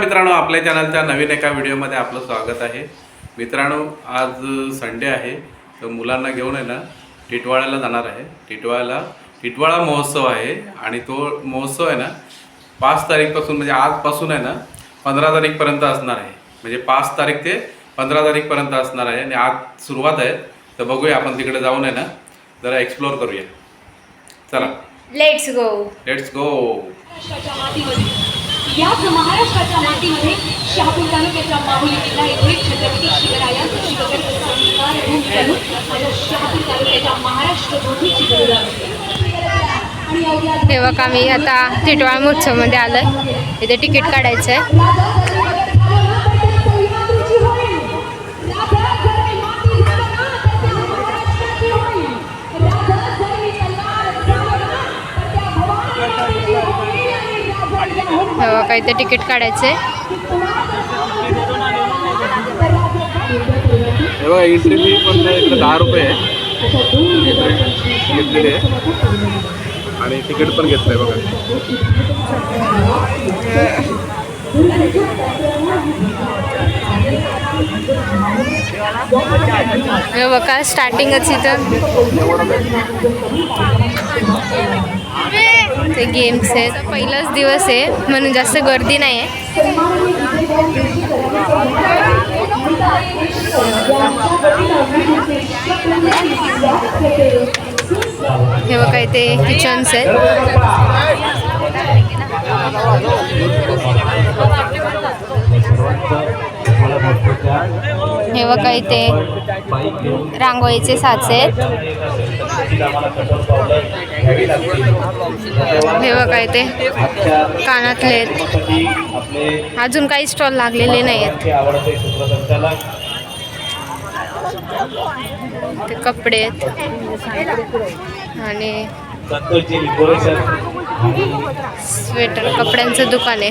मित्रांनो आपल्या चॅनलच्या नवीन एका व्हिडिओमध्ये आपलं स्वागत आहे. मित्रांनो आज संडे आहे तर मुलांना घेऊन आहे ना टिटवाळ्याला जाणार आहे. टिटवाळ्याला टिटवाळा महोत्सव आहे आणि तो महोत्सव आहे ना पाच तारीखपासून म्हणजे आजपासून आहे ना पंधरा तारीखपर्यंत असणार आहे. म्हणजे पाच तारीख ते पंधरा तारीखपर्यंत असणार आहे आणि आज सुरुवात आहे. तर बघूया आपण तिकडे जाऊन आहे ना जरा एक्सप्लोअर करूया. चला. लेट्स गो लेट्स गो याच महाराष्ट्राच्या मातीमध्ये शहापूर तालुक्याच्या माहुली किल्ला येथे छत्रपती शिवरायांचा शिवगड संस्कार भूमीकडून माझ्या शहापूर तालुक्याच्या महाराष्ट्र भूमीची गरज आहे. तेव्हा आम्ही आता टिटवाळ महोत्सवमध्ये आलोय इथे तिकीट काढायचं आहे का इथे तिकीट काढायचं एंट्री फी पण दहा रुपये आहे. घेतलेली आहे. आणि तिकीट पण घेतलंय बघा. हे बघा स्टार्टिंगच इथं. ते गेम्स आहेत पहिलाच दिवस आहे म्हणून जास्त गर्दी नाही आहे हे काय ते किचन्स आहेत. हे काय ते रांगोळीचे साचे आहेत. हे बघा इथे कानातले आहेत. अजून काही स्टॉल लागलेले नाही आहेत ते कपडे आहेत. आणि स्वेटर कपड्यांचं दुकान आहे.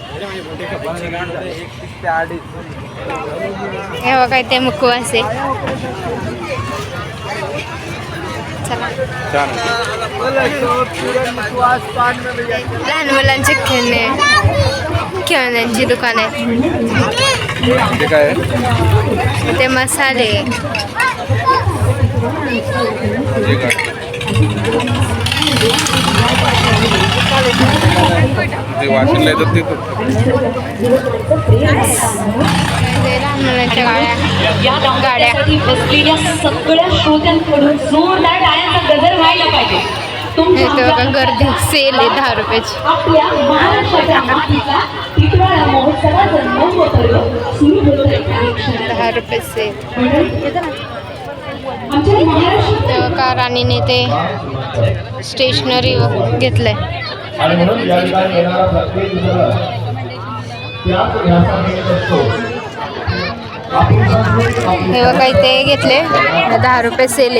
हे बघा इथे मुखवास. आहे लहान मुलांचे खेळणे. खेळण्यांची दुकान. आहे ते काय? ते मसाले. हे काय? ते वाशिंगला येतात ते गाड्या. बसलेल्या सगळ्या श्रोत्यांकडून जोरदार गजर व्हायला पाहिजे. गर्दी सेल आहे दहा रुपयाची. दहा रुपये सेल तेव्हा का राणीने ते स्टेशनरी आपली हे बघा इथे घेतले. दहा रुपये सेल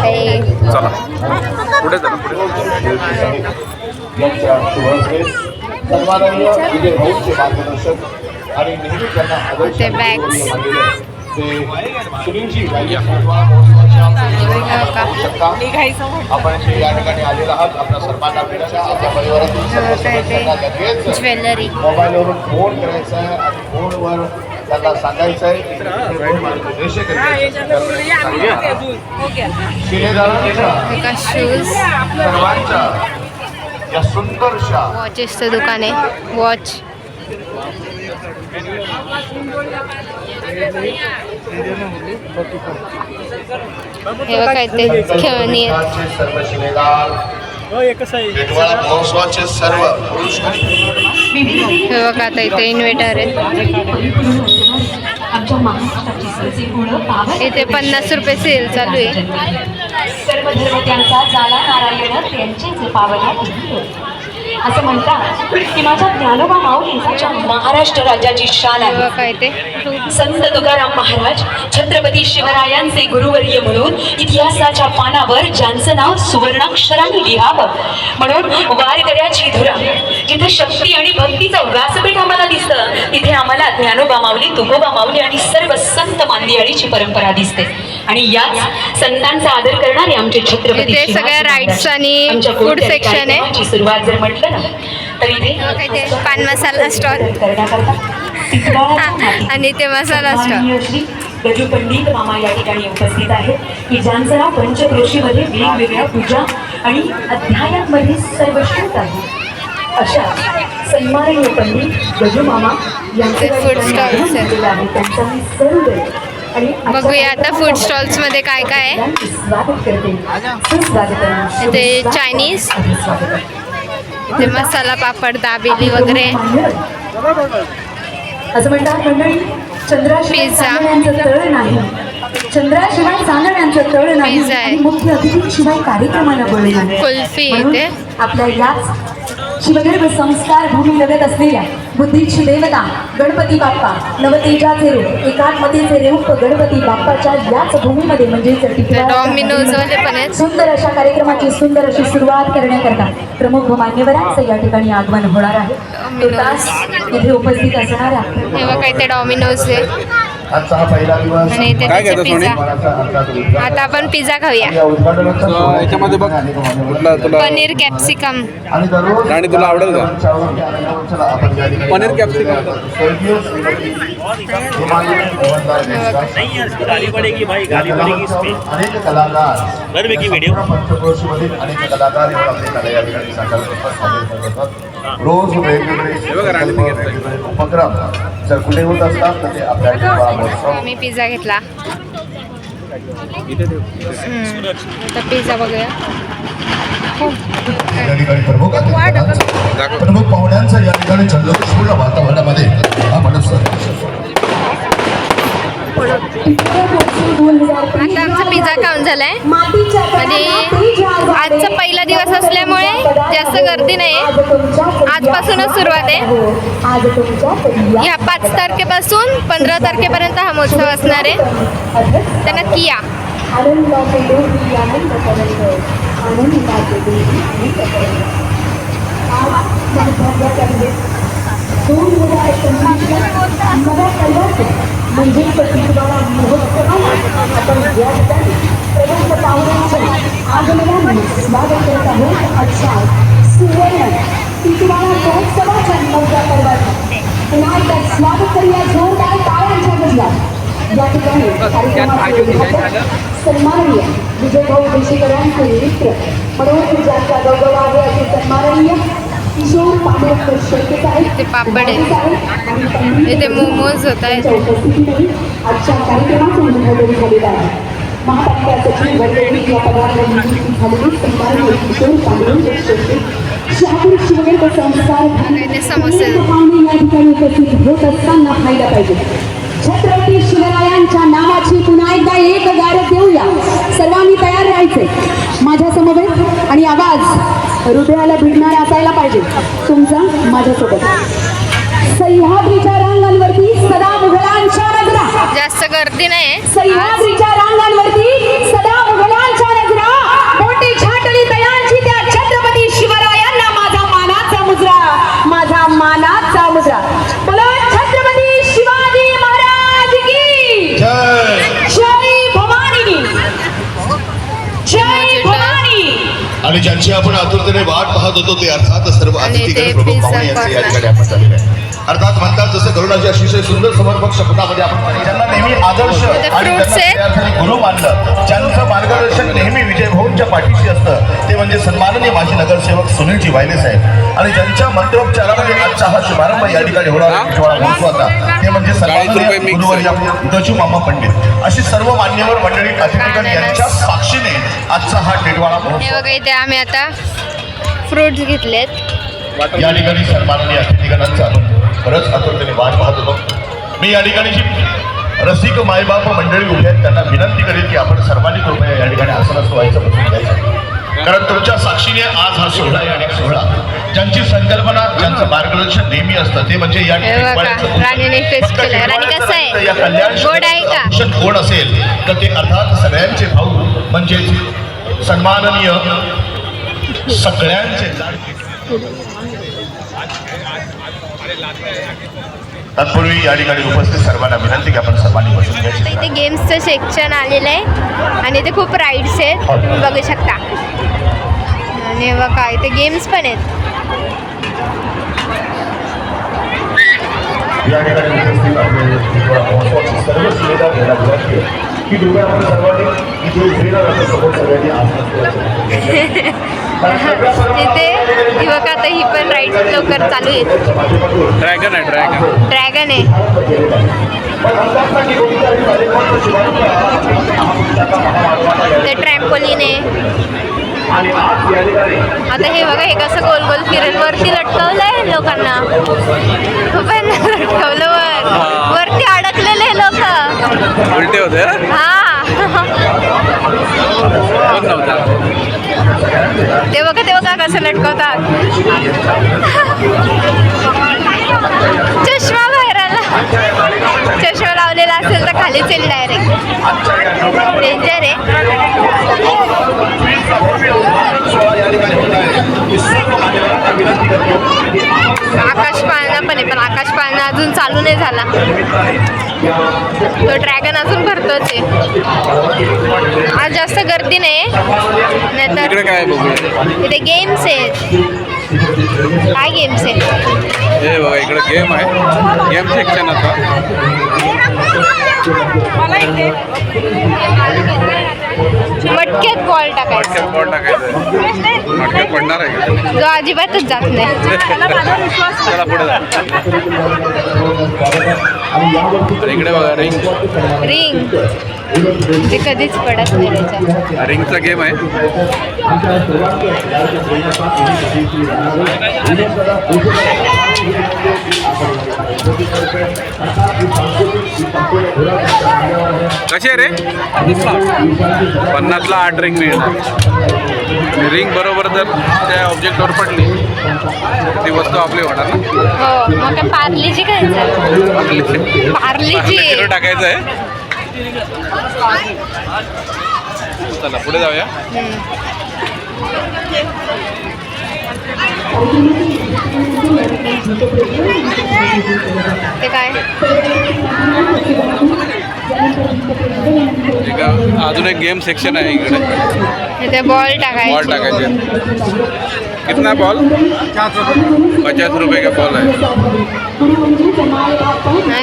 काही ते bags. हो ज्वेलरी. मोबाईलवरून फोन करायचा आहे आणि फोनवर त्यांना सांगायचं आहे शूज. सर्वांच्या या सुंदरशा वॉचेसचं दुकान आहे. वॉच. हे बघा इथे खेळणी महोत्सवाचे सर्व पुरुष हे बघा आता इथे इन्व्हेटर आहे इथे पन्नास रुपये सेल चालू आहे. सर्व धर्म त्यांचा जाला नारायण. असं म्हणतात. की माझ्या ज्ञानोबा माऊलींच्या महाराष्ट्र राज्याची शान आहे. तेव्हा काय ते. संत तुकाराम महाराज छत्रपती शिवरायांचे गुरुवर्य म्हणून इतिहासाच्या पानावर ज्यांचं नाव सुवर्णाक्षराने लिहावं. म्हणून वारकऱ्याची धुरा जिथे शक्ती आणि भक्तीचं व्यासपीठ आम्हाला दिसतं तिथे आम्हाला ज्ञानोबा माऊली तुकोबा माऊली आणि सर्व संत मांदियाळीची परंपरा दिसते. आणि याच संतांचा आदर करणारे आमचे छत्रपती सगळ्या महाराज. आणि कोणत्याही section आहे. सुरुवात जर म्हटलं ना तर इथे पान मसाला स्टॉल. आणि ते मसाला स्टॉल गजू पंडित मामा या ठिकाणी उपस्थित आहेत की ज्यांचं नाव पंचक्रोशीमध्ये वेगवेगळ्या पूजा आणि अध्यायांमध्ये सर्वश्रुत आहे अशा सन्माननीय पंडित गजू मामा यांचे. आहे त्यांचा मी सर्व बघूया आता food कार्यक्रमात stalls मध्ये काय काय आहे. इथे. अभिस्वागतम. ते मसाला पापड दाबेली वगैरे मंडळी चंद्राशिवाय पिझ्झा. चांदण्यांचं तळ नाही पिझ्झा कार्यक्रमाला कुल्फी इथे. आपल्या याच शिवगर्भ संस्कार भूमी लगत असलेल्या बुद्धीची देवता गणपती बाप्पा नवतेजाचे रूप एकात्मतेचे रूप गणपती बाप्पाच्या याच भूमीमध्ये म्हणजेच आहेत. सुंदर अशा कार्यक्रमाची सुंदर अशी सुरुवात करण्याकरता प्रमुख मान्यवरांचं या ठिकाणी आगमन होणार आहे. इथे उपस्थित असणाऱ्या तेव्हा काय ते डॉमिनोज आहे. आजचा हा पहिला दिवस आणि इथे काय त्याचे घेतो सोनी? पिझ्झा मनाचा अर्धात उद्घाटन. आता आपण पिझ्झा खाऊया या उद्घाटनाचा तर सोहळा याच्यामध्ये बघ कुठला तुला पनीर कॅप्सिकम आणि दररोज राणी, तुला आवडेल का? मंचावर आल्यावर आपण या ठिकाणी पनीर कॅप्सिकम. स्वर्गीय श्रीमती हिमालय मोहनलाल देशपांडे. गाली पड़ेगी भाई गाली पड़ेगी इस पे अनेक कलाकार घर में की व्हिडिओ? पंचक्रोशीमधील अनेक कलाकार येऊन आपली कला या ठिकाणी सादर करतात, सादर करत असतात. रोज वेगवेगळे बघा, राणी संकल्प, वेगवेगळे उपक्रम जर कुठे होत असतात तर ते आपल्या आम्ही पिझ्झा घेतला. आता पिझ्झा बघूया. प्रमुख पाहुण्यांचं या ठिकाणी वातावरणामध्ये. आपण आता आमचा पिझ्झा खाऊन झालाय. आणि आजचा पहिला दिवस असल्यामुळे जास्त गर्दी नाही आजपासूनच सुरुवात आहे. ह्या पाच तारखेपासून पंधरा तारखेपर्यंत हा महोत्सव असणार आहे. या आज महत्त्वाच्या दोन हजार पंचवीसला नव्या कल्याण म्हणजे प्रतिभाला महोत्सवाला आपण या ठिकाणी प्रमुख पाहुण्यांचं आगमनाने स्वागत करत आहोत आजच्या सुवर्ण प्रतिभाला महोत्सवाच्या नवव्या पर्वाचं पुन्हा एकदा स्वागत करूया जोरदार टाळ्यांच्या गजरात या ठिकाणी कार्यक्रमाचे उद्घाटन सन्माननीय विजयभाऊ देशेकरांचे नृत्य मनोहर ज्यांचा गौरव आहे असे सन्माननीय इथे साहेब ते पापड आहे साहेब इथे मोमोज होत आहेत. ते समोसे. होत असताना पाहायला पाहिजे छत्रपती शिवरायांच्या नावाची पुन्हा एकदा एक गारद देऊया सर्वांनी तयार राहायचे माझ्या समवेत आणि आवाज हृदयाला भिडणारा असायला पाहिजे. तुमचा माझ्यासोबत. सह्याद्रीच्या रांगांवरती सदा मुघलांच्या नजरा. जास्त गर्दी नाही सह्याद्रीच्या रांगांवरती आणि ज्यांची आपण आतुरतेने वाट पाहत होतो ते अर्थात सर्व ते प्रमुख पाहुणे यांचे या. ठिकाणी आपण झालेले आहे अर्थात म्हणतात जसं करुणाची अतिशय सुंदर समर्पक शब्दामध्ये आपण. ज्यांना नेहमी आदर्श आणि fruits त्यांना आहेत. विद्यार्थ्यांनी गुरु मानलं. ज्यांचं मार्गदर्शन नेहमी विजय भाऊंच्या पाठीशी असतं ते म्हणजे सन्माननीय माजी नगरसेवक सुनीलजी वायले साहेब. आणि ज्यांच्या मंत्रोच्चारामध्ये आजचा हा शुभारंभ या ठिकाणी होणार महोत्सवाचा ते म्हणजे सन्माननीय गुरुवर्य गजू मामा पंडित. अशी सर्व मान्यवर मंडळी अतिथीगण. यांच्या साक्षीने आजचा हा टिटवाळा महोत्सव. हे बघा इथे आम्ही आता फ्रुट्स घेतलेत. या ठिकाणी सन्माननीय अतिथीगणांचा खरंच आतुरतेने वाट पाहत होतो मी या ठिकाणी जी रसिक मायबाप मंडळी उभी आहेत त्यांना विनंती करेल की आपण सर्वांनी कृपया या ठिकाणी आसनास व्हायचं बसून घ्यायचं कारण तुमच्या साक्षीने आज हा सोहळा आहे आणि सोहळा ज्यांची संकल्पना ज्यांचं मार्गदर्शन नेहमी असतं ते म्हणजे या? भूषण कोण असेल तर ते अर्थात सगळ्यांचे भाऊ म्हणजेच सन्माननीय सगळ्यांचे. तत्पूर्वी या ठिकाणी उपस्थित सर्वांना विनंती की आपण सर्वांनी बसून घ्यायची. इथे गेम्सचं सेक्शन आलेलं आहे. आणि इथे खूप राईड्स आहेत. तुम्ही बघू शकता. आणि हे बघा इथे गेम्स पण आहेत. या ठिकाणी उपस्थित आपले टिटवाळा महोत्सवाची सर्व सुविधा घ्यायला विनंती आहे की कृपया आपण सर्वांनी इथे उभे राहून समोर सगळ्यांनी आसन करायचं. कारण सगळ्या सर्वांना तिथे आता ही पण राईड लवकर चालू माध्यमातून ड्रॅगन आहे ड्रॅगन ड्रॅगन आहे. हा ते ट्रॅम्पोलिन आहे. आता हे बघा हे कसं गोल गोल फिरेल वरती लटकवलंय लोकांना. पण लटकवलं वर. वरती अडकलेले लोक. उलटे होते? हा? ते बघा ते बघा कसं लटकवतात. चष्मा चष्मा लावलेला असेल तर खालीच येईल डायरेक्ट डेंजर आहे. आकाश पाळणा पण आहे पण आकाश पाळणा अजून चालू नाही झाला. तो ड्रॅगन अजून भरतोच आहे. आज जास्त गर्दी नाही नाहीतर इथे गेम्स आहेत. काय गेम्स आहेत? हे बघा इकडे गेम आहे. गेम सेक्शन आता. मटक्यात बॉल टाकायचा. मटक्यात बॉल टाकायचं. मटक्यात पडणार आहे का? जो अजिबातच जात नाही. चला पुढे जा. आणि इकडे बघा रिंग रिंग ते कधीच पडत नाही रिंगचा गेम आहे. कशी आहे रे? पन्नासला आठ रिंग मिळणार. रिंग बरोबर जर त्या ऑब्जेक्टवर पडली ती वस्तू आपली होणार ना. हो मग काय पार्लीची खायचं पार्लीची किलो टाकायचं आहे. चला पुढे जाऊया ते काय? अजून एक गेम सेक्शन आहे इकडे. इथे बॉल बॉल टाकायचे टाकायचे. कितना बॉल पचास रुपये का बॉल आहे?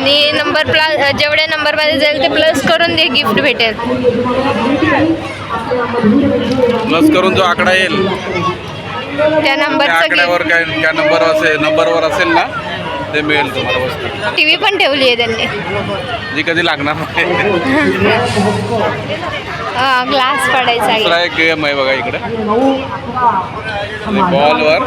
आणि नंबर प्लस जेवढे नंबरमध्ये जाईल ते प्लस करून दे गिफ्ट भेटेल. प्लस करून जो आकडा येईल. त्या त्या नंबरचं आकड्यावर काय काय नंबर असेल नंबरवर असेल ना ते मिळेल तुम्हाला वस्तू. टी व्ही पण ठेवली आहे त्यांनी. जी कधी लागणार नाही. ग्लास पडायचा दुसरा एक गेम आहे बघा इकडे. बॉलवर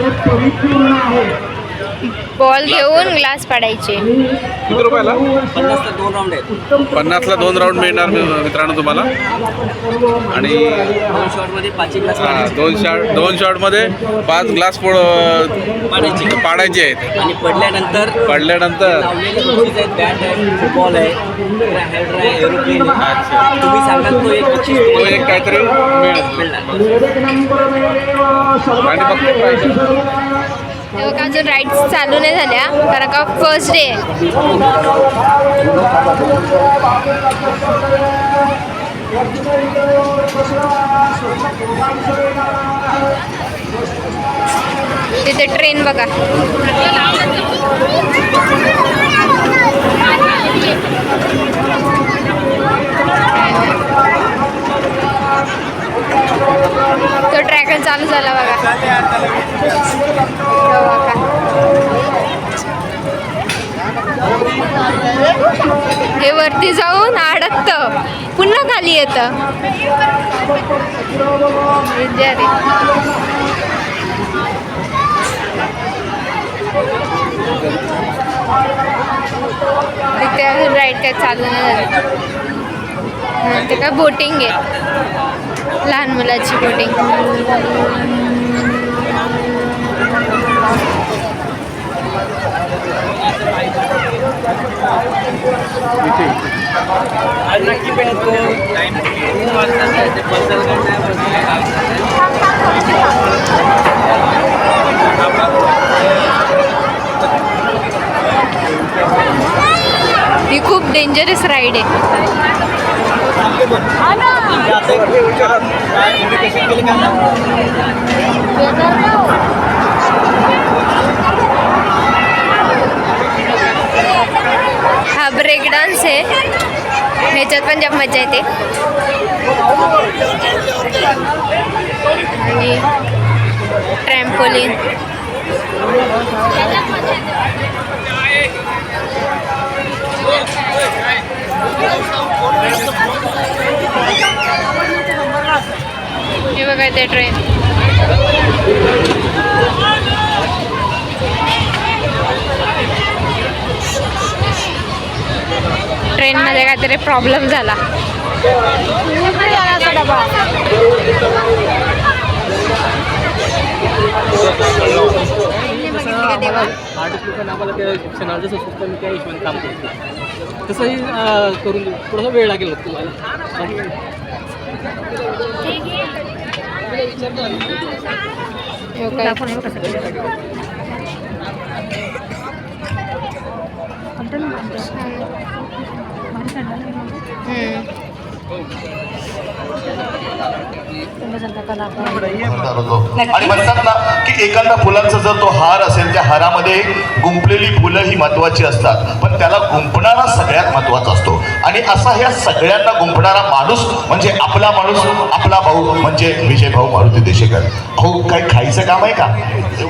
बॉल घेऊन ग्लास पडायचे. किती रुपयाला? पन्नासला दोन राऊंड आहेत. पन्नासला दोन राऊंड मिळणार मी- मित्रांनो तुम्हाला. आणि दोन शॉटमध्ये पाच एक ग्लास हा, पाण्याचे दोन शॉट दोन शॉटमध्ये पाच ग्लास पोळ पाण्याची पाडायचे आहेत. आणि पडल्यानंतर पडल्यानंतर लावलेले गोष्टी आहेत. बॅट आहे फुटबॉल आहे हेडर आहे एरोप्लेन आहे. अच्छा. तुम्ही सांगाल तो एक बक्षीस तो एक काहीतरी मिळेल. मिळणार. आणि फक्त prize. तेव्हा का अजून राईड्स चालू नाही झाल्या कारण का फर्स्ट डे आहे तिथे ट्रेन बघा तो ड्रॅगन चालू झाला बघा हो बघा. हे वरती जाऊन अडकतं पुन्हा खाली येतं Danger आहे. तिथे अजून राईड काय चालू नाही झालं. ते काय बोटिंग आहे. लहान मुलाची बोटिंग. ही खूप डेंजरस राईड आहे. हा ब्रेक डान्स आहे. ह्याच्यात पण जाम मजा येते. आणि ट्रॅम्पोलिन हे बघा ते ट्रेन ट्रेनमध्ये काहीतरी प्रॉब्लेम झाला. आठ लोकांना आम्हाला त्या क्षणाला जसं सुचतं मी त्या हिशोबाने काम करतो. तसंही करून देऊ थोडासा वेळ लागेल तुम्हाला. आणि म्हणतात ना की एखादा फुलांचा जर तो हार असेल त्या हारामध्ये गुंपलेली फुलं ही महत्वाची असतात. पण त्याला गुंपणारा सगळ्यात महत्त्वाचा असतो. आणि असा ह्या सगळ्यांना गुंपणारा माणूस म्हणजे आपला माणूस आपला भाऊ म्हणजे विजय भाऊ मारुती देशेकर. भाऊ काही खायचं काम आहे का?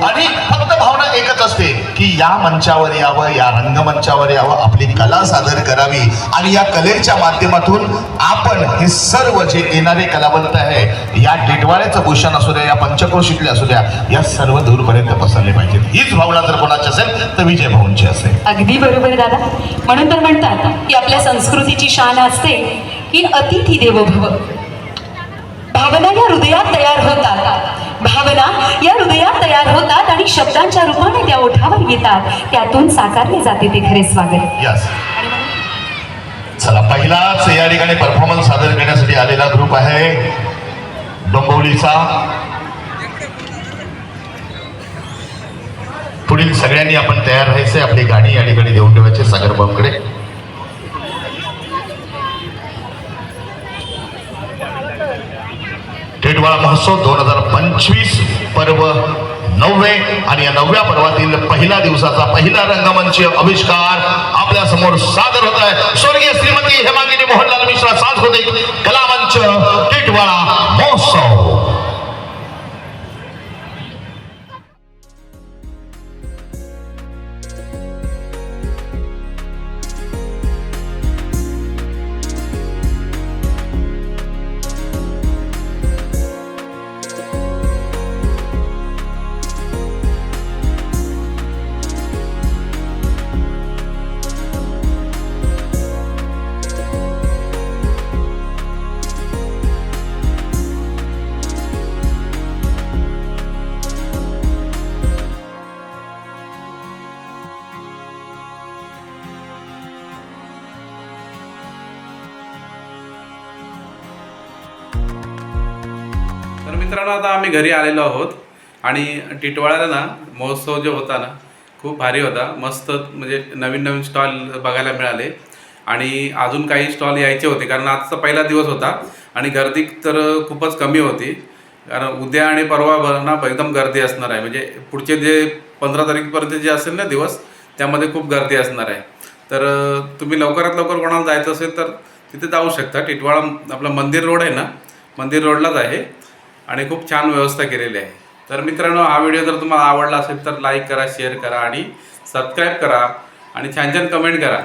आणि फक्त भावना एकच असते की या मंचावर यावं या रंगमंचावर यावं आपली कला सादर करावी. आणि या कलेच्या माध्यमातून आपण हे सर्व जे येणारे कलावंत आहे. या टिटवाळ्याचं भूषण असू द्या या पंचक्रोशीतले असू द्या या सर्व दूरपर्यंत पसरले पाहिजेत. हीच भावना जर कोणाची असेल तर विजय भाऊंची असेल. अगदी बरोबर दादा. म्हणून तर म्हणतात की आपल्या संस्कृतीची शान असते की अतिथी देवो भव भावना या हृदयात तयार होतात. भावना या हृदयात तयार होतात आणि शब्दांच्या रूपाने त्या ओठावर येतात. त्यातून साकारले जाते ते खरे स्वागत. यस चला पहिलाच या ठिकाणी परफॉर्मन्स सादर करण्यासाठी आलेला ग्रुप आहे डोंबवलीचा. पुढील सगळ्यांनी आपण तयार राहायचंय. आपली गाणी या ठिकाणी देऊन ठेवायची सागरबाकडे टेटवाळा महोत्सव दोन हजार पंचवीस पर्व नववे आणि या नवव्या पर्वातील पहिल्या दिवसाचा पहिला रंगमंच आविष्कार आपल्यासमोर सादर होत आहे. स्वर्गीय श्रीमती हेमागिरी मोहनलाल मिश्रा सांस्कृतिक कलामंच टिटवाळा मित्रांनो आता आम्ही घरी आलेलो आहोत आणि टिटवाळ्याला ना महोत्सव जो होता ना खूप भारी होता. मस्त म्हणजे नवीन नवीन स्टॉल बघायला मिळाले. आणि अजून काही स्टॉल यायचे होते कारण आजचा पहिला दिवस होता आणि गर्दी तर खूपच कमी होती. कारण उद्या आणि परवा ना एकदम गर्दी असणार आहे. म्हणजे पुढचे जे पंधरा तारीखपर्यंत जे असेल ना दिवस त्यामध्ये खूप गर्दी असणार आहे. तर तुम्ही लवकरात लवकर कोणाला जायचं असेल तर तिथे जाऊ शकता. टिटवाळा आपलं मंदिर रोड आहे ना मंदिर रोडलाच आहे. आणि खूप छान व्यवस्था केलेली आहे. तर मित्रांनो हा व्हिडिओ जर तुम्हाला आवडला असेल तर लाईक करा शेअर करा आणि सबस्क्राईब करा आणि छान छान कमेंट करा.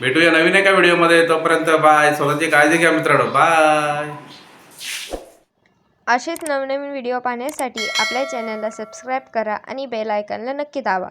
भेटूया नवीन एका व्हिडिओमध्ये तोपर्यंत बाय स्वतःची काळजी घ्या मित्रांनो. बाय असेच नवनवीन व्हिडिओ पाहण्यासाठी आपल्या चॅनलला सबस्क्राईब करा आणि बेल आयकनला नक्की दाबा.